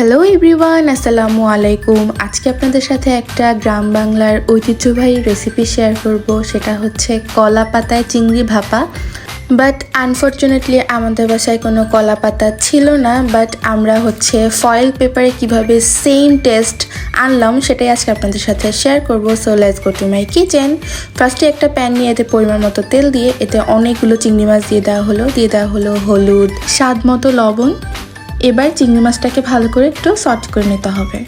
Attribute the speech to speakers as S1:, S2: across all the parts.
S1: Hello everyone আসসালামু আলাইকুম আজকে আপনাদের সাথে একটা গ্রাম বাংলার ঐতিহ্যবাহী রেসিপি শেয়ার করব। সেটা হচ্ছে কলা পাতায় চিংড়ি ভাপা। বাট আনফর্চুনেটলি আমাদের বাসায় কোনো কলা পাতা ছিল না। বাট আমরা হচ্ছে ফয়েল পেপারে কীভাবে সেম টেস্ট আনলাম সেটাই আজকে আপনাদের সাথে শেয়ার করব। So let's go to my kitchen ফার্স্টে একটা প্যান নিয়ে এতে পরিমাণ মতো তেল দিয়ে এতে অনেকগুলো চিংড়ি মাছ দিয়ে দেওয়া হলো। দিয়ে দেওয়া হলো হলুদ, স্বাদ মতো লবণ। এবার চিংড়ি মাছটাকে ভালো করে একটু সট করে নিতে হবে।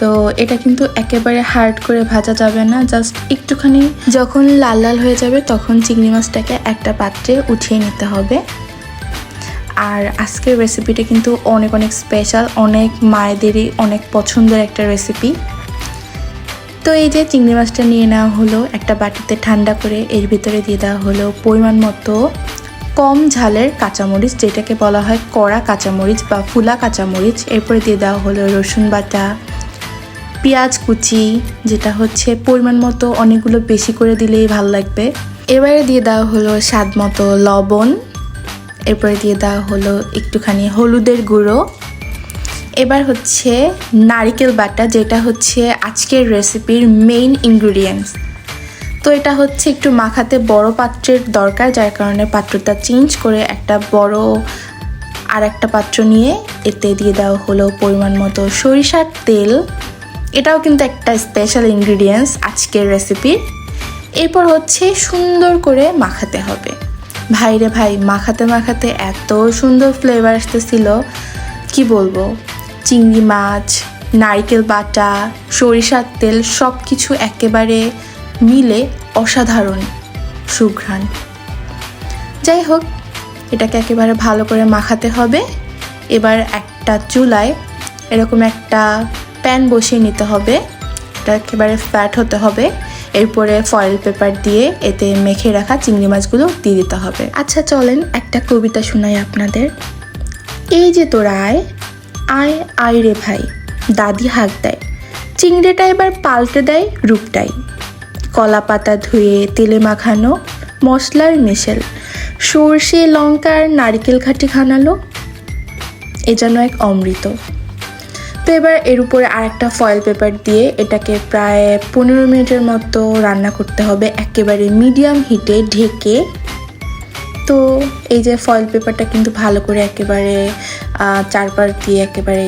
S1: তো এটা কিন্তু একেবারে হার্ড করে ভাজা যাবে না জাস্ট একটুখানি যখন লাল লাল হয়ে যাবে তখন চিংড়ি মাছটাকে একটা পাত্রে উঠিয়ে নিতে হবে। আর আজকের রেসিপিটা কিন্তু অনেক অনেক স্পেশাল অনেক মায়েদেরই অনেক পছন্দের একটা রেসিপি তো এই যে চিংড়ি মাছটা নিয়ে নেওয়া হলো, একটা বাটিতে ঠান্ডা করে এর ভিতরে দিয়ে দেওয়া হলো পরিমাণ মতো কম ঝালের কাঁচামরিচ, যেটাকে বলা হয় কড়া কাঁচামরিচ বা ফুলা কাঁচামরিচ। এরপরে দিয়ে দেওয়া হলো রসুন বাটা, পেঁয়াজ কুচি, যেটা হচ্ছে পরিমাণ মতো অনেকগুলো বেশি করে দিলেই ভালো লাগবে। এবারে দিয়ে দেওয়া হলো স্বাদ মতো লবণ। এরপরে দিয়ে দেওয়া হলো একটুখানি হলুদের গুঁড়ো। এবার হচ্ছে নারিকেল বাটা, যেটা হচ্ছে আজকের রেসিপির মেইন ইনগ্রিডিয়েন্টস তো এটা হচ্ছে একটু মাখাতে বড় পাত্রের দরকার, যার কারণে পাত্রটা চেঞ্জ করে একটা বড় আর একটা পাত্র নিয়ে এতে দিয়ে দেওয়া হলো পরিমাণ মতো সরিষার তেল। এটাও কিন্তু একটা স্পেশাল ইনগ্রিডিয়েন্টস আজকের রেসিপির এরপর হচ্ছে সুন্দর করে মাখাতে হবে। ভাইরে ভাই, মাখাতে মাখাতে এত সুন্দর ফ্লেভার আসতেছিল। কি বলব? চিংড়ি মাছ, নারকেল বাটা, সরিষার তেল সব কিছু একেবারে মিলে অসাধারণ সুঘ্রাণ। যাই হোক এটাকে একেবারে ভালো করে মাখাতে হবে। এবার একটা চুলায় এরকম একটা প্যান বসিয়ে নিতে হবে। এটা একেবারে ফ্যাট হতে হবে। এরপরে ফয়েল পেপার দিয়ে এতে মেখে রাখা চিংড়ি মাছগুলো দিয়ে দিতে হবে। আচ্ছা চলেন একটা কবিতা শোনাই আপনাদের। এই যে তোরা আয় আয় আয় রে ভাই, দাদি হাঁক দেয়। চিংড়িটা এবার পাল্টে দেয় রূপটাই। কলা পাতা ধুয়ে তেলে মাখানো মশলার মিশেল। সর্ষে, লঙ্কার নারকেল ঘাটি খানালো এ যেন এক অমৃত। তো এবার এর উপরে আরেকটা ফয়েল পেপার দিয়ে এটাকে প্রায় পনেরো মিনিটের মতো রান্না করতে হবে। একেবারে মিডিয়াম হিটে ঢেকে। তো এই যে ফয়েল পেপারটা কিন্তু ভালো করে একেবারে চারপাশ দিয়ে একেবারে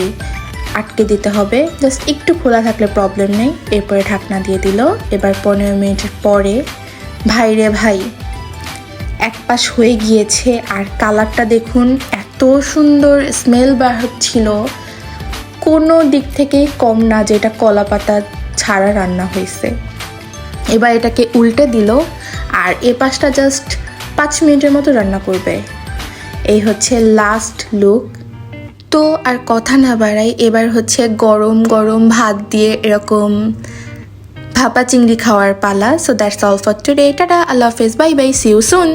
S1: আটকে দিতে হবে। জাস্ট একটু খোলা থাকলে প্রবলেম নেই। এরপরে ঢাকনা দিয়ে দিল। এবার পনেরো মিনিটের পরে ভাই রে ভাই, এক পাশ হয়ে গিয়েছে। আর কালারটা দেখুন, এত সুন্দর স্মেল বার হচ্ছিল কোনো দিক থেকেই কম না যেটা কলা পাতা ছাড়া রান্না হয়েছে। এবার এটাকে উল্টে দিল। আর এ পাশটা জাস্ট পাঁচ মিনিটের মতো রান্না করবে। এই হচ্ছে লাস্ট লুক তো আর কথা না বাড়াই এবার হচ্ছে গরম গরম ভাত দিয়ে এরকম ভাপা চিংড়ি খাওয়ার পালা। So that's all for today tata, আল্লাহ হাফেজ বাই বাই সিউ সুন